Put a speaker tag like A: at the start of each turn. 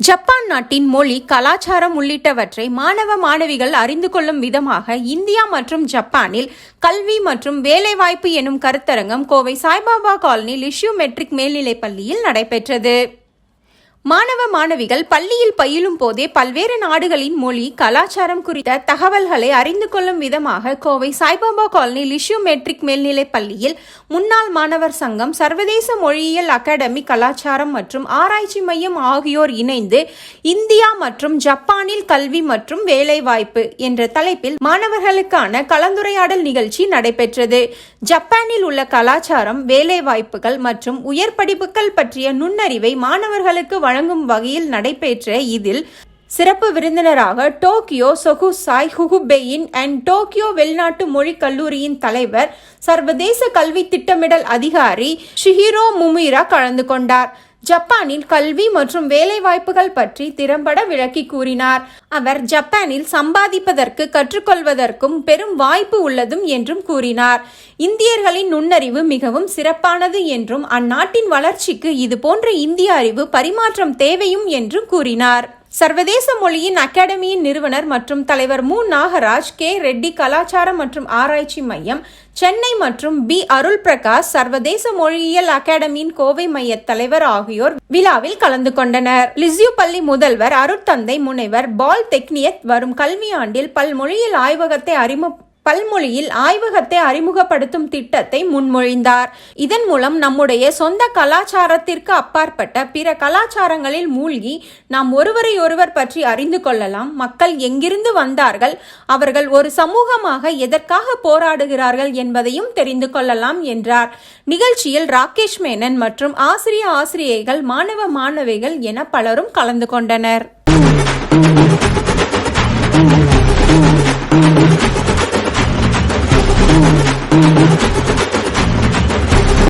A: Japan நாட்டின் மொழி கலாச்சாரம் உள்ளிட்டவற்றை மாணவ மாணவிகள் அறிந்து கொள்ளும் விதமாக இந்தியா மற்றும் ஜப்பானில் கல்வி மற்றும் வேலைவாய்ப்பு எனும் கருத்தரங்கம் Kovai Saibaba colony Lisieux matric மேல்நிலைப் பள்ளியில் நடைபெற்றது. மாணவ மாணவிகள் பள்ளியில் பயிலும் போதே பல்வேறு நாடுகளின் மொழி கலாச்சாரம் குறித்த தகவல்களை அறிந்து கொள்ளும் விதமாக Kovai Saibaba colony Lisieux matric மேல்நிலைப் பள்ளியில் முன்னாள் மாணவர் சங்கம் சர்வதேச மொழியியல் அகாடமி கலாச்சாரம் மற்றும் ஆராய்ச்சி மையம் ஆகியோர் இணைந்து இந்தியா மற்றும் ஜப்பானில் கல்வி மற்றும் வேலைவாய்ப்பு என்ற தலைப்பில் மாணவர்களுக்கான கலந்துரையாடல் நிகழ்ச்சி நடைபெற்றது. ஜப்பானில் உள்ள கலாச்சாரம் வேலைவாய்ப்புகள் மற்றும் உயர் படிப்புகள் பற்றிய நுண்ணறிவை மாணவர்களுக்கு வழங்கும் வகையில் நடைபெற்ற இதில் சிறப்பு விருந்தினராக டோக்கியோ சொகுசாய் ஹுகுபெயின் அண்ட் டோக்கியோ வெளிநாட்டு மொழிக் கல்லூரியின் தலைவர் சர்வதேச கல்வி திட்டமிடல் அதிகாரி ஷிஹிரோ முமிரா கலந்து கொண்டார். ஜப்பானில் கல்வி மற்றும் வேலைவாய்ப்புகள் பற்றி திறம்பட விளக்கி கூறினார். அவர் ஜப்பானில் சம்பாதிப்பதற்கு கற்றுக்கொள்வதற்கும் பெரும் வாய்ப்பு உள்ளதும் என்றும் கூறினார். இந்தியர்களின் நுண்ணறிவு மிகவும் சிறப்பானது என்றும் அந்நாட்டின் வளர்ச்சிக்கு இது போன்ற இந்திய அறிவு பரிமாற்றம் தேவையும் என்றும் கூறினார். சர்வதேச மொழியின் அகாடமியின் நிறுவனர் மற்றும் தலைவர் மு. நாகராஜ் கே. ரெட்டி கலாச்சாரம் மற்றும் ஆராய்ச்சி மையம் சென்னை மற்றும் பி. அருள் பிரகாஷ் சர்வதேச மொழியியல் அகாடமியின் கோவை மைய தலைவர் ஆகியோர் விழாவில் கலந்து கொண்டனர். லிசியூ பள்ளி முதல்வர் அருட்தந்தை முனைவர் பால் டெக்னியத் வரும் கல்வியாண்டில் பல்மொழியியல் ஆய்வகத்தை அறிமுக பல்மொழியில் ஆய்வகத்தை அறிமுகப்படுத்தும் திட்டத்தை முன்மொழிந்தார். இதன் மூலம் நம்முடைய சொந்த கலாச்சாரத்திற்கு அப்பாற்பட்ட பிற கலாச்சாரங்களில் மூழ்கி நாம் ஒருவரை ஒருவர் பற்றி அறிந்து கொள்ளலாம். மக்கள் எங்கிருந்து வந்தார்கள்? அவர்கள் ஒரு சமூகமாக எதற்காக போராடுகிறார்கள் என்பதையும் தெரிந்து கொள்ளலாம் என்றார். நிகழ்ச்சியில் ராகேஷ் மேனன் மற்றும் ஆசிரிய ஆசிரியைகள் மாணவ மாணவிகள் என பலரும் கலந்து கொண்டனர்.